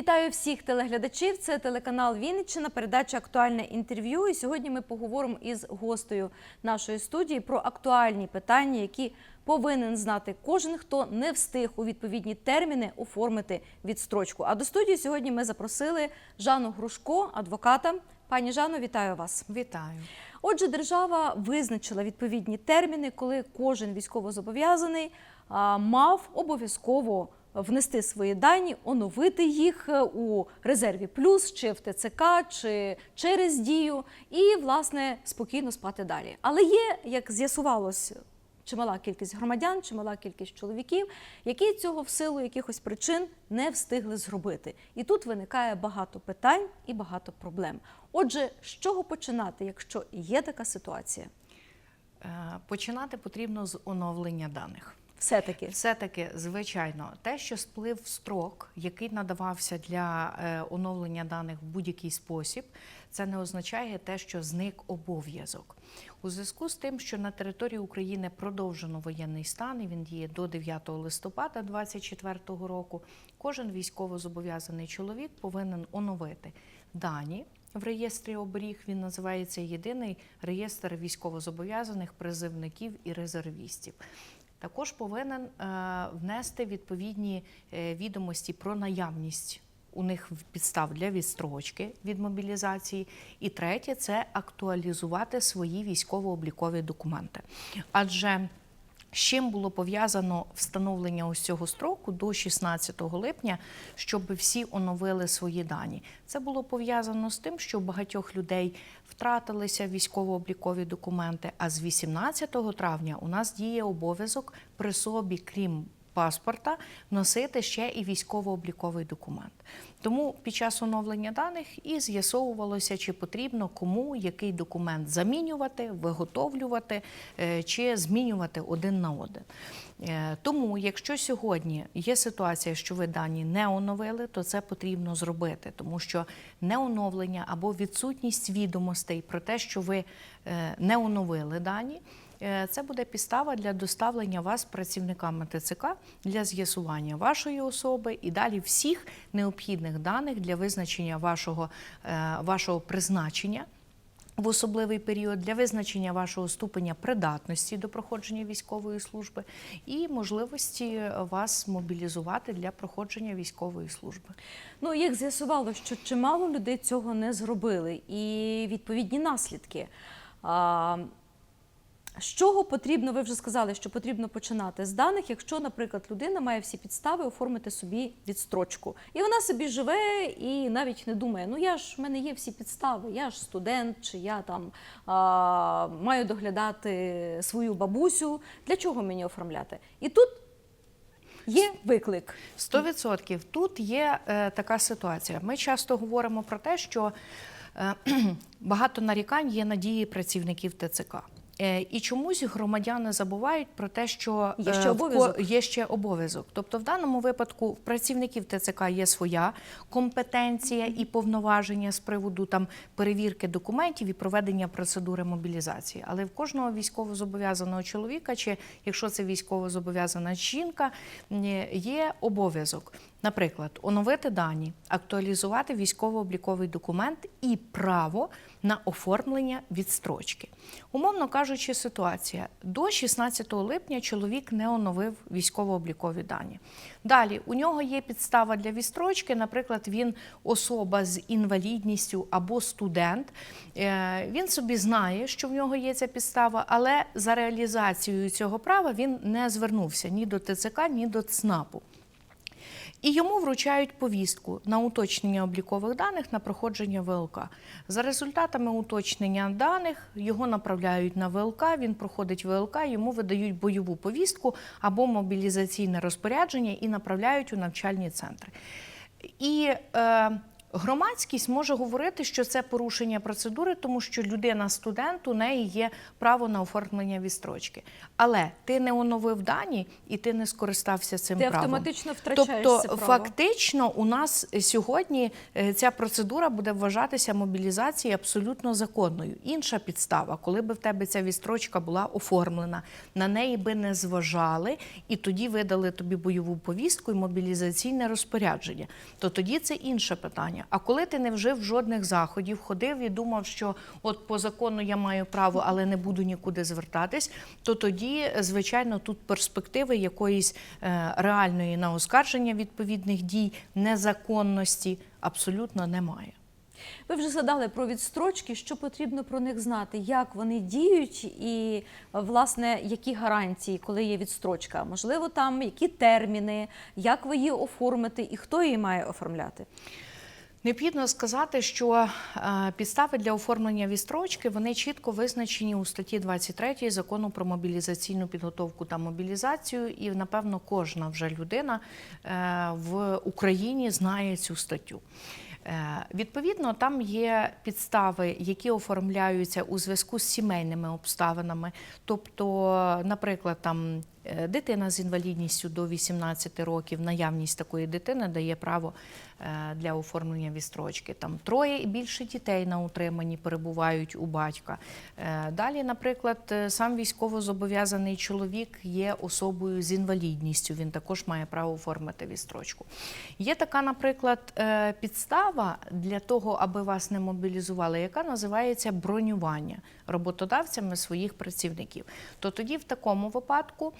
Вітаю всіх телеглядачів. Це телеканал Вінниччина, передача Актуальне інтерв'ю. І сьогодні ми поговоримо із гостею нашої студії про актуальні питання, які повинен знати кожен, хто не встиг у відповідні терміни оформити відстрочку. А до студії сьогодні ми запросили Жанну Грушко, адвоката. Пані Жано, вітаю вас. Вітаю. Отже, держава визначила відповідні терміни, коли кожен військовозобов'язаний мав обов'язково внести свої дані, оновити їх е, у резерві плюс чи в ТЦК, чи через дію, і власне спокійно спати далі. Але є, як з'ясувалось, чимала кількість громадян, чимала кількість чоловіків, які цього в силу якихось причин не встигли зробити. І тут виникає багато питань і багато проблем. Отже, з чого починати, якщо є така ситуація? Е, Починати потрібно з оновлення даних. Все-таки Все-таки, звичайно, те, що сплив строк, який надавався для е, оновлення даних в будь-який спосіб, це не означає те, що зник обов'язок. У зв'язку з тим, що на території України продовжено воєнний стан, і він діє до 9 листопада 2024 року, кожен військовозобов'язаний чоловік повинен оновити дані. В реєстрі оберіг він називається єдиний реєстр військовозобов'язаних призивників і резервістів. Також повинен е, внести відповідні е, відомості про наявність у них підстав для відстрочки від мобілізації. І третє це актуалізувати свої військово-облікові документи. Адже з чим було пов'язано встановлення ось цього строку до 16 липня, щоб всі оновили свої дані? Це було пов'язано з тим, що у багатьох людей втратилися військово-облікові документи. А з 18 травня у нас діє обов'язок при собі, крім паспорта, носити ще і військово-обліковий документ. Тому під час оновлення даних і з'ясовувалося, чи потрібно кому який документ замінювати, виготовлювати е, чи змінювати один на один. Е, Тому, якщо сьогодні є ситуація, що ви дані не оновили, то це потрібно зробити, тому що неоновлення або відсутність відомостей про те, що ви е, не оновили дані. Е, Це буде підстава для доставлення вас працівниками ТЦК для з'ясування вашої особи і далі всіх необхідних даних для визначення вашого, е, вашого призначення. В особливий період для визначення вашого ступеня придатності до проходження військової служби і можливості вас мобілізувати для проходження військової служби. ну як з'ясувало, що чимало людей цього не зробили, і відповідні наслідки. З чого потрібно, ви вже сказали, що потрібно починати з даних, якщо, наприклад, людина має всі підстави оформити собі відстрочку. І вона собі живе і навіть не думає, ну я ж в мене є всі підстави, я ж студент, чи я там а, маю доглядати свою бабусю. Для чого мені оформляти? І тут є виклик. 100% тут є е, така ситуація. Ми часто говоримо про те, що е, багато нарікань є на дії працівників ТЦК. Е, І чомусь громадяни забувають про те, що Є ще е, ко- обов'язок. є ще обов'язок. Тобто, в даному випадку в працівників ТЦК є своя компетенція і повноваження з приводу там перевірки документів і проведення процедури мобілізації. Але в кожного військовозобов'язаного чоловіка, чи якщо це військовозобов'язана жінка, є обов'язок. Наприклад, оновити дані, актуалізувати військово-обліковий документ і право на оформлення відстрочки. Умовно кажучи, ситуація до 16 липня чоловік не оновив військово-облікові дані. Далі у нього є підстава для відстрочки, наприклад, він особа з інвалідністю або студент. Е, Він собі знає, що в нього є ця підстава, але за реалізацією цього права він не звернувся ні до ТЦК, ні до ЦНАПу. І йому вручають повістку на уточнення облікових даних на проходження ВЛК. За результатами уточнення даних його направляють на ВЛК. Він проходить ВЛК, йому видають бойову повістку або мобілізаційне розпорядження і направляють у навчальні центри. І е, Громадськість може говорити, що це порушення процедури, тому що людина студент, у неї є право на оформлення відстрочки. Але ти не оновив дані і ти не скористався цим Ти правом. автоматично втрачаєш тобто, це право. фактично, у нас сьогодні е, ця процедура буде вважатися мобілізацією абсолютно законною. Інша підстава, коли би в тебе ця відстрочка була оформлена, на неї би не зважали, і тоді видали тобі бойову повістку і мобілізаційне розпорядження. То тоді це інше питання. А коли ти не вжив жодних заходів, ходив і думав, що от по закону я маю право, але не буду нікуди звертатись, то тоді, звичайно, тут перспективи якоїсь е, реальної на оскарження відповідних дій, незаконності абсолютно немає. Ви вже згадали про відстрочки, що потрібно про них знати, як вони діють, і власне які гарантії, коли є відстрочка. Можливо, там які терміни, як ви її оформите і хто її має оформляти. Необхідно сказати, що е, підстави для оформлення відстрочки вони чітко визначені у статті 23 закону про мобілізаційну підготовку та мобілізацію. І напевно кожна вже людина е, в Україні знає цю статтю. Е, Відповідно, там є підстави, які оформляються у зв'язку з сімейними обставинами. Тобто, наприклад, там дитина з інвалідністю до 18 років, наявність такої дитини дає право е, для оформлення відстрочки. Там троє і більше дітей на утриманні перебувають у батька. Е, Далі, наприклад, е, сам військовозобов'язаний чоловік є особою з інвалідністю. Він також має право оформити відстрочку. Є така, наприклад, е, підстава для того, аби вас не мобілізували, яка називається бронювання роботодавцями своїх працівників. То тоді в такому випадку.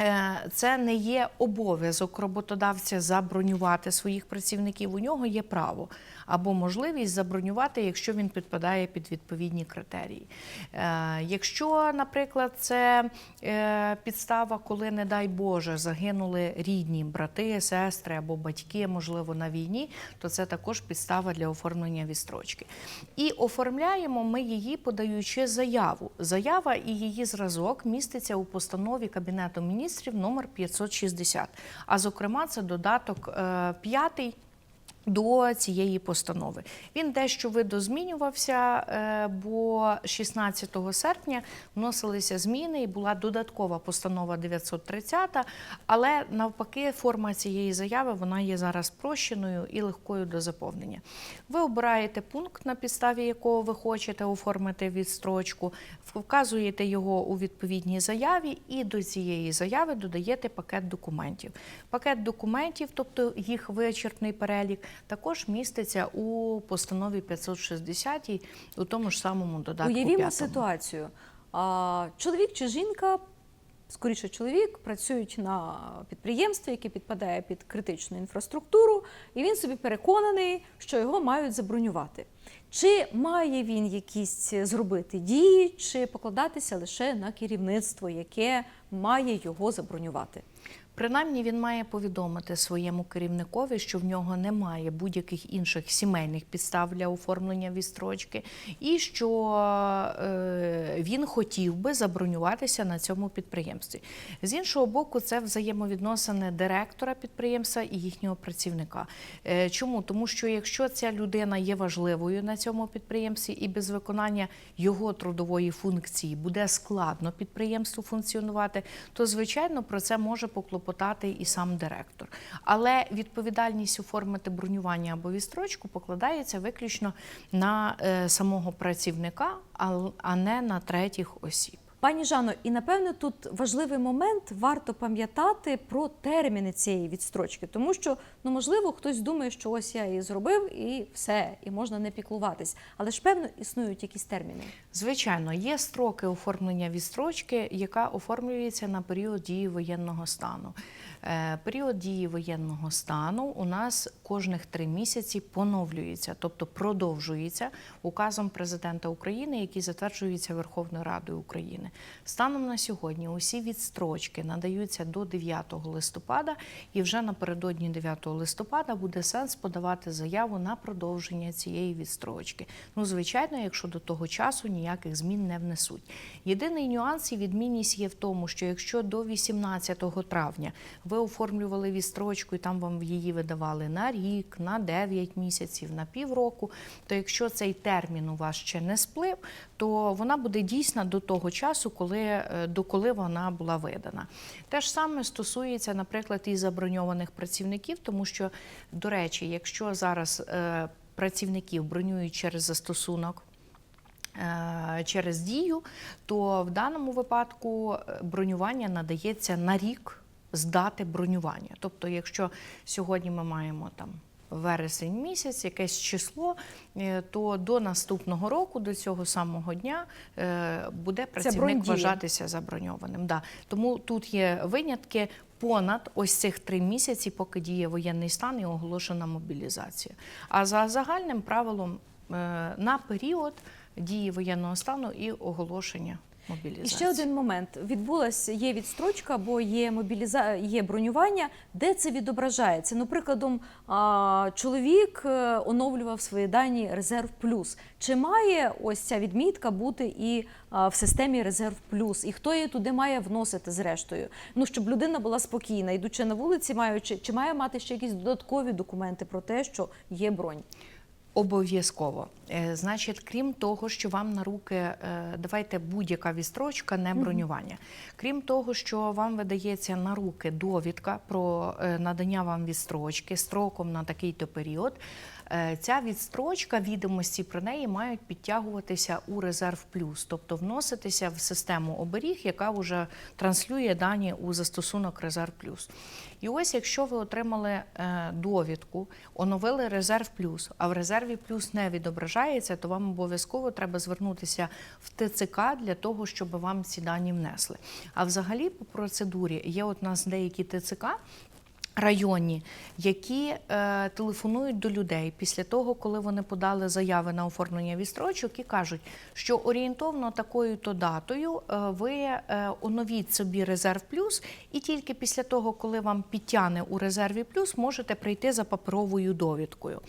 Е, Це не є обов'язок роботодавця забронювати своїх працівників. У нього є право або можливість забронювати, якщо він підпадає під відповідні критерії. Е, Якщо, наприклад, це е, підстава, коли, не дай Боже, загинули рідні брати, сестри або батьки, можливо, на війні, то це також підстава для оформлення відстрочки. І оформляємо ми її, подаючи заяву. Заява і її зразок міститься у постанові Кабінету міністрів номер 560. А зокрема, це додаток е, п'ятий. До цієї постанови він дещо видозмінювався, е, бо 16 серпня вносилися зміни і була додаткова постанова 930, але навпаки, форма цієї заяви вона є зараз спрощеною і легкою до заповнення. Ви обираєте пункт, на підставі якого ви хочете оформити відстрочку, вказуєте його у відповідній заяві, і до цієї заяви додаєте пакет документів. Пакет документів, тобто їх вичерпний перелік, також міститься у постанові 560 у тому ж самому додатку. Уявімо п'ятому. ситуацію. Чоловік чи жінка, скоріше чоловік, працюють на підприємстві, яке підпадає під критичну інфраструктуру, і він собі переконаний, що його мають забронювати. Чи має він якісь зробити дії, чи покладатися лише на керівництво, яке має його забронювати? Принаймні він має повідомити своєму керівникові, що в нього немає будь-яких інших сімейних підстав для оформлення відстрочки, і що е, він хотів би забронюватися на цьому підприємстві. З іншого боку, це взаємовідносини директора підприємства і їхнього працівника. Е, чому? Тому що якщо ця людина є важливою на цьому підприємстві і без виконання його трудової функції буде складно підприємству функціонувати, то звичайно про це може поклопотати і сам директор. Але відповідальність оформити бронювання або відстрочку покладається виключно на е, самого працівника, а не на третіх осіб. Пані Жано, і напевно тут важливий момент варто пам'ятати про терміни цієї відстрочки, тому що ну можливо хтось думає, що ось я її зробив і все, і можна не піклуватись. Але ж певно існують якісь терміни. Звичайно, є строки оформлення відстрочки, яка оформлюється на період дії воєнного стану. Е, Період дії воєнного стану у нас кожних три місяці поновлюється, тобто продовжується указом президента України, який затверджується Верховною Радою України. України. Станом на сьогодні усі відстрочки надаються до 9 листопада, і вже напередодні 9 листопада буде сенс подавати заяву на продовження цієї відстрочки. Ну, звичайно, якщо до того часу ніяких змін не внесуть. Єдиний нюанс і відмінність є в тому, що якщо до 18 травня ви оформлювали відстрочку і там вам її видавали на рік, на 9 місяців, на півроку, то якщо цей термін у вас ще не сплив, то вона буде дійсна до того часу, коли, е, до коли вона була видана. Те ж саме стосується, наприклад, і заброньованих працівників, тому що, до речі, якщо зараз е, працівників бронюють через застосунок. е, Через дію, то в даному випадку бронювання надається на рік з дати бронювання. Тобто, якщо сьогодні ми маємо там вересень місяць, якесь число, е, то до наступного року, до цього самого дня, е, буде працівник вважатися заброньованим. Да. Тому тут є винятки. Понад ось цих три місяці, поки діє воєнний стан і оголошена мобілізація. А за загальним правилом е, на період дії воєнного стану і оголошення І ще один момент: відбулася є відстрочка або є мобіліза... є бронювання, де це відображається. Ну, прикладом, чоловік е, оновлював свої дані Резерв Плюс. Чи має ось ця відмітка бути і в системі Резерв Плюс? І хто її туди має вносити зрештою? Ну щоб людина була спокійна, йдучи на вулиці, маючи чи має мати ще якісь додаткові документи про те, що є бронь? Обов'язково. Е, Значить, крім того, що вам на руки е, давайте будь-яка вістрочка, не бронювання. Крім того, що вам видається на руки довідка про е, надання вам вістрочки строком на такий-то період. Е, Ця відстрочка, відомості про неї мають підтягуватися у резерв плюс, тобто вноситися в систему оберіг, яка вже транслює дані у застосунок резерв плюс. І ось, якщо ви отримали е, довідку, оновили резерв плюс, а в резерві плюс не відображається, то вам обов'язково треба звернутися в ТЦК для того, щоб вам ці дані внесли. А взагалі по процедурі є от у нас деякі ТЦК. Районні, які е, телефонують до людей після того, коли вони подали заяви на оформлення вістрочок і кажуть, що орієнтовно такою то датою е, ви е, оновіть собі резерв плюс, і тільки після того, коли вам підтяне у резерві плюс, можете прийти за паперовою довідкою.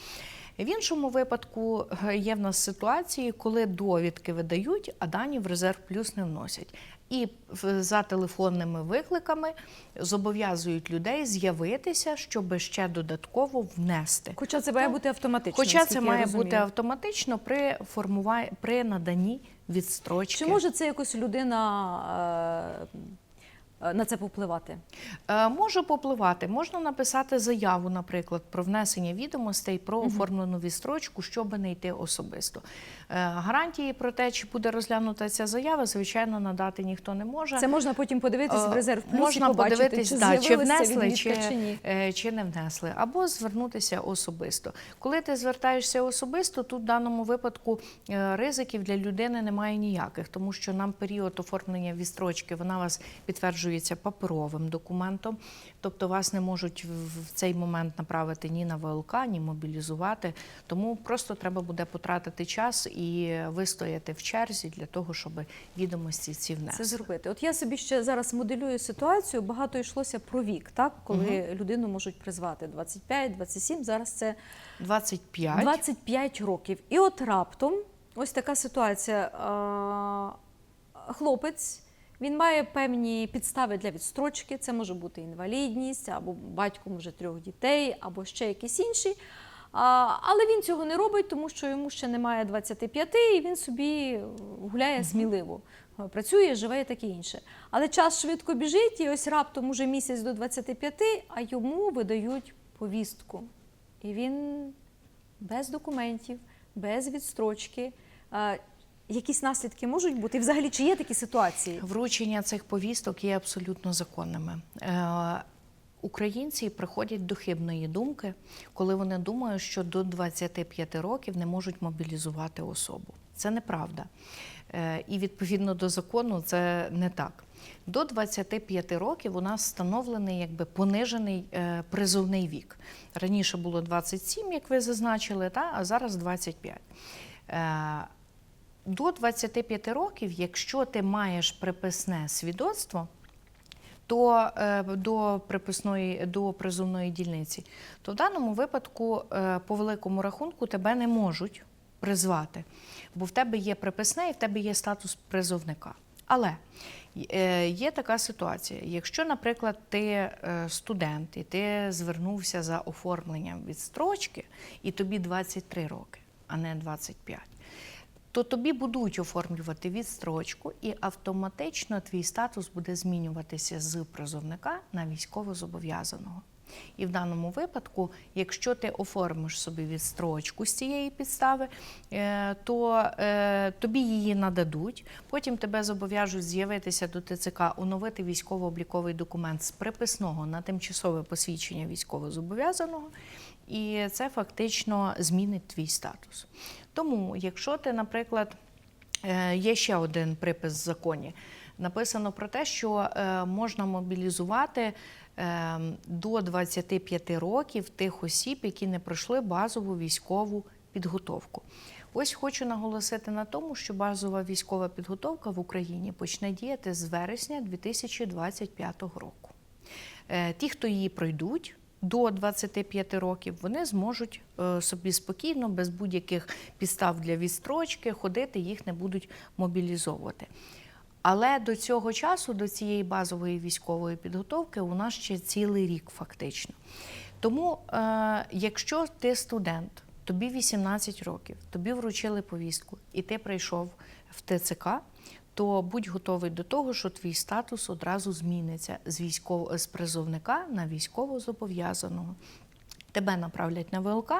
В іншому випадку е, є в нас ситуації, коли довідки видають, а дані в резерв плюс не вносять. І за телефонними викликами зобов'язують людей з'явитися, щоб ще додатково внести. Хоча це має бути автоматично. Хоча це має розумію. бути автоматично при формуванні при наданні відстрочки. Чи може це якось людина е, на це повпливати? Е, Може попливати, можна написати заяву, наприклад, про внесення відомостей про оформлену відстрочку, щоб не йти особисто. Е, Гарантії про те, чи буде розглянута ця заява, звичайно, надати ніхто не може. Це можна потім подивитися в Е, резерв плюс можна побачити, подивитись, чи, да, чи внесли, чи, чи ні. е, чи не внесли, або звернутися особисто. Коли ти звертаєшся особисто, тут в даному випадку е, ризиків для людини немає ніяких, тому що нам період оформлення відстрочки вона вас підтверджується паперовим документом, тобто вас не можуть в цей момент направити ні на ВЛК, ні мобілізувати. Тому просто треба буде потратити час і вистояти в черзі для того, щоб відомості ці внести. Це зробити. От я собі ще зараз моделюю ситуацію. Багато йшлося про вік, так коли людину можуть призвати 25, 27, Зараз це 25. 25 років. І от раптом ось така ситуація. Хлопець. Він має певні підстави для відстрочки. Це може бути інвалідність, або батько може трьох дітей, або ще якісь інші. Але він цього не робить, тому що йому ще немає 25, і він собі гуляє сміливо. Працює, живе і таке інше. Але час швидко біжить, і ось раптом уже місяць до 25, а йому видають повістку. І він без документів, без відстрочки. Якісь наслідки можуть бути? І взагалі, чи є такі ситуації? Вручення цих повісток є абсолютно законними. Е, Українці приходять до хибної думки, коли вони думають, що до 25 років не можуть мобілізувати особу. Це неправда. Е, І відповідно до закону це не так. До 25 років у нас встановлений якби понижений е, призовний вік. Раніше було 27, як ви зазначили, та, а зараз 25. До 25 років, якщо ти маєш приписне свідоцтво, то е, до приписної до призовної дільниці, то в даному випадку е, по великому рахунку тебе не можуть призвати, бо в тебе є приписне і в тебе є статус призовника. Але е, є така ситуація: якщо, наприклад, ти студент і ти звернувся за оформленням відстрочки, і тобі 23 роки, а не 25, то тобі будуть оформлювати відстрочку, і автоматично твій статус буде змінюватися з призовника на військовозобов'язаного. І в даному випадку, якщо ти оформиш собі відстрочку з цієї підстави, е, то е, тобі її нададуть. Потім тебе зобов'яжуть з'явитися до ТЦК, оновити військово-обліковий документ з приписного на тимчасове посвідчення військовозобов'язаного, і це фактично змінить твій статус. Тому, якщо ти, наприклад, е, є ще один припис в законі. Написано про те, що е, можна мобілізувати е, до 25 років тих осіб, які не пройшли базову військову підготовку. Ось хочу наголосити на тому, що базова військова підготовка в Україні почне діяти з вересня 2025 року. Ті, хто її пройдуть до 25 років, вони зможуть е, собі спокійно, без будь-яких підстав для відстрочки, ходити, їх не будуть мобілізовувати. Але до цього часу, до цієї базової військової підготовки, у нас ще цілий рік фактично. Тому, е, якщо ти студент, тобі 18 років, тобі вручили повістку, і ти прийшов в ТЦК, то будь готовий до того, що твій статус одразу зміниться з військово з призовника на військовозобов'язаного. Тебе направлять на ВЛК,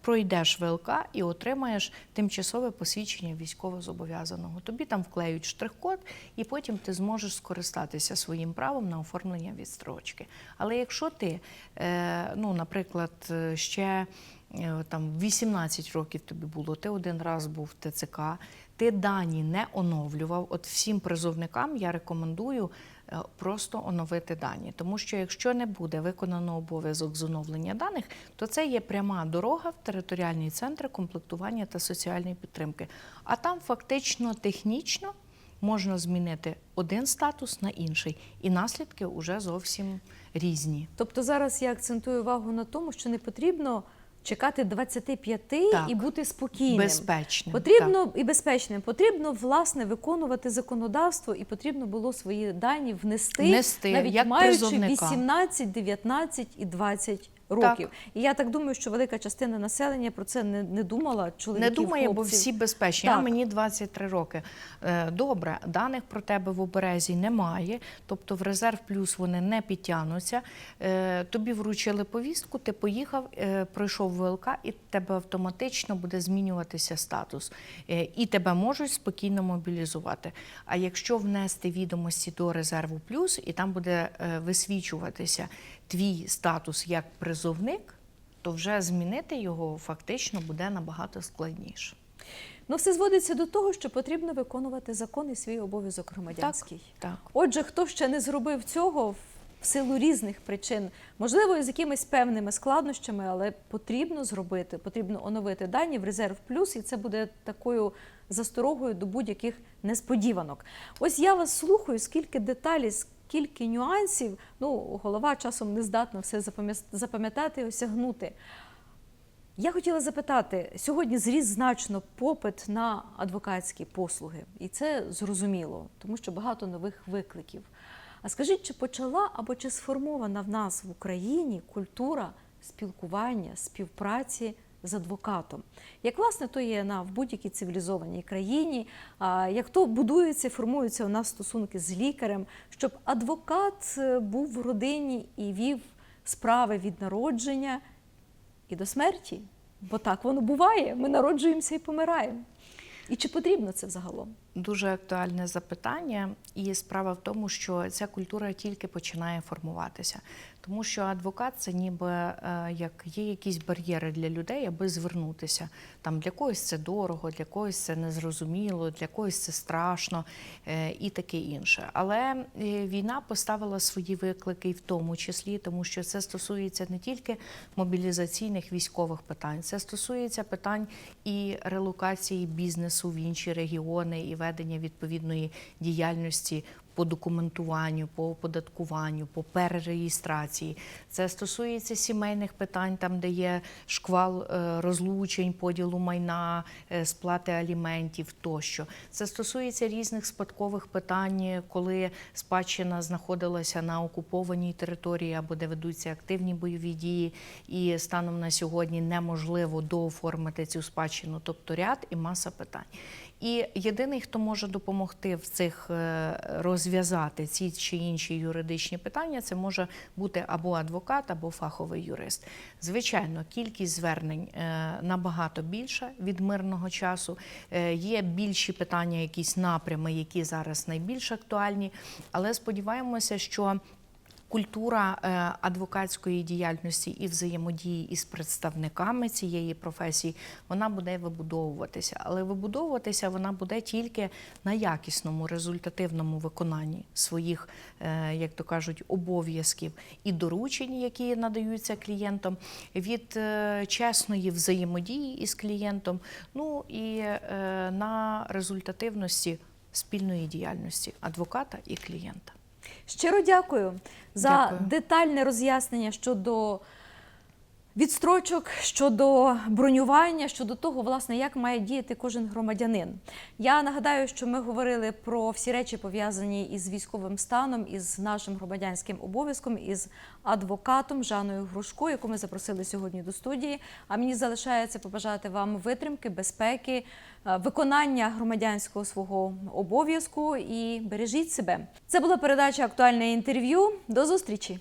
пройдеш ВЛК і отримаєш тимчасове посвідчення військовозобов'язаного. Тобі там вклеють штрих-код, і потім ти зможеш скористатися своїм правом на оформлення відстрочки. Але якщо ти, е, ну, наприклад, е, ще е, там 18 років тобі було, ти один раз був в ТЦК, ти дані не оновлював. От всім призовникам я рекомендую е, просто оновити дані. Тому що якщо не буде виконано обов'язок з оновлення даних, то це є пряма дорога в територіальні центри комплектування та соціальної підтримки. А там фактично технічно можна змінити один статус на інший, і наслідки вже зовсім різні. Тобто зараз я акцентую увагу на тому, що не потрібно чекати 25 Так. і бути спокійним. Безпечним. Потрібно і безпечним. Потрібно власне виконувати законодавство, і потрібно було свої дані внести, Внести, навіть як маючи призовника. 18, 19 і 20 років. І я так думаю, що велика частина населення про це не, не думала. Чоловіків, Не думає, бо всі безпечні. А Так. мені 23 роки. Е, Добре, даних про тебе в оберезі немає, тобто в резерв плюс вони не підтягнуться. Е, Тобі вручили повістку, ти поїхав, е, пройшов ВЛК, і тебе автоматично буде змінюватися статус. І тебе можуть спокійно мобілізувати. А якщо внести відомості до резерву плюс, і там буде висвічуватися твій статус як призовник, то вже змінити його фактично буде набагато складніше. Ну, все зводиться до того, що потрібно виконувати закон і свій обов'язок громадянський. Так. Отже, хто ще не зробив цього в силу різних причин, можливо, з якимись певними складнощами, але потрібно зробити, потрібно оновити дані в резерв плюс, і це буде такою засторогою до будь-яких несподіванок. Ось я вас слухаю, скільки деталей, скільки нюансів. Ну, голова часом не здатна все запам'ятати осягнути. Я хотіла запитати, сьогодні зріс значно попит на адвокатські послуги, і це зрозуміло, тому що багато нових викликів. А скажіть, чи почала або чи сформована в нас в Україні культура спілкування, співпраці з адвокатом? Як власне то є на в будь-якій цивілізованій країні, як то будуються, формуються у нас стосунки з лікарем, щоб адвокат е, був в родині і вів справи від народження і до смерті. Бо так воно буває. Ми народжуємося і помираємо. І чи потрібно це взагалом? Дуже актуальне запитання, і справа в тому, що ця культура тільки починає формуватися, тому що адвокат це ніби е, як є якісь бар'єри для людей, аби звернутися. Там для когось це дорого, для когось це незрозуміло, для когось це страшно е, і таке інше. Але е, війна поставила свої виклики, в тому числі, тому що це стосується не тільки мобілізаційних військових питань, це стосується питань і релокації бізнесу в інші регіони і ведення відповідної діяльності по документуванню, по оподаткуванню, по перереєстрації. Це стосується сімейних питань, там де є шквал е, розлучень, поділу майна, е, сплати аліментів тощо. Це стосується різних спадкових питань, коли спадщина знаходилася на окупованій території або де ведуться активні бойові дії, і станом на сьогодні неможливо дооформити цю спадщину, тобто ряд і маса питань. І єдиний, хто може допомогти в цих е, розв'язати ці чи інші юридичні питання, це може бути або адвокат, або фаховий юрист. Звичайно, кількість звернень е, набагато більша від мирного часу. Е, Є більші питання, якісь напрями, які зараз найбільш актуальні, але сподіваємося, що Культура е, адвокатської діяльності і взаємодії із представниками цієї професії вона буде вибудовуватися, але вибудовуватися вона буде тільки на якісному результативному виконанні своїх, е, як то кажуть, обов'язків і доручень, які надаються клієнтам, від е, чесної взаємодії із клієнтом, ну і на результативності спільної діяльності адвоката і клієнта. Щиро дякую за Дякую. детальне роз'яснення щодо відстрочок, щодо бронювання, щодо того, власне, як має діяти кожен громадянин. Я нагадаю, що ми говорили про всі речі пов'язані із військовим станом, із нашим громадянським обов'язком, із адвокатом Жаною Грушко, яку ми запросили сьогодні до студії. А мені залишається побажати вам витримки, безпеки, виконання громадянського свого обов'язку і бережіть себе. Це була передача актуальне інтерв'ю. До зустрічі.